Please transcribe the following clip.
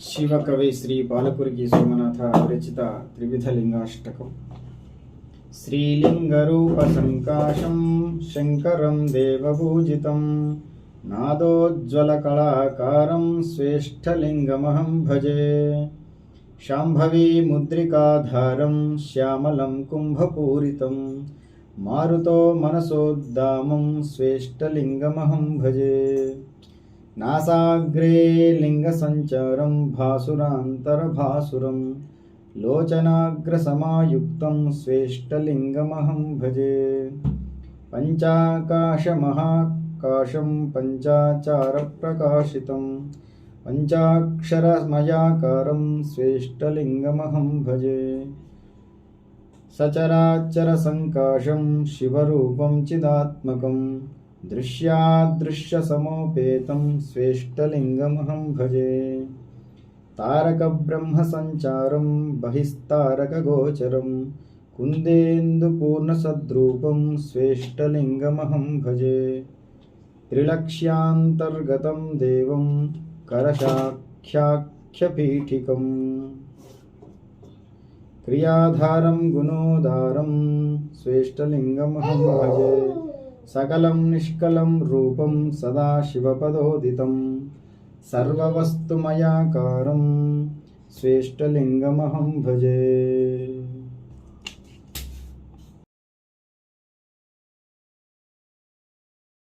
ಶಿವಕವಿ ಶ್ರೀ ಬಾಲಕುರ್ಗಿ ಸೋಮನಾಥ ವಿರಚಿತ ತ್ರಿವಿಧಲಿಂಗಾಷ್ಟಕಂ श्रीलिङ्गरूपसङ्काशं शङ्करं देवपूजितं, नादोज्ज्वलकलाकारं श्रेष्ठलिङ्गमहं भजे। शाम्भवीमुद्रिकाधारं श्यामल कुम्भपूरितं, मारुतो मनसोद्दामं श्रेष्ठलिङ्गमहं भजे। నాసాగ్రే లింగసంచారం భాసురాంతరభాసురం లోచనాగ్రసమాయుక్తం శ్రేష్టలింగమహం భజే పంచాకాశమహాకాశం పంచాచారప్రకాశితం పంచాక్షరమయాకారం శ్రేష్టలింగమహం భజే సచరాచరసంకాశం శివరూపం చిదాత్మకం दृश्यादृश्यसमोपेतं स्वेष्टलिङ्गमहं भजे। तारकब्रह्मसञ्चारं बहिस्तारकगोचरं कुन्देन्दुपूर्णसद्रूपं स्वेष्टलिङ्गमहं भजे। त्रिलक्ष्यान्तर्गतं देवं करशाख्याख्यपीठिकम्। क्रियाधारं गुणोदारं स्वेष्टलिङ्गमहं भजे। సకలం నిష్కలం రూపం సదాశివపదోదితం. సర్వవస్తుమయాకారం శ్రేష్టలింగమహం భజే.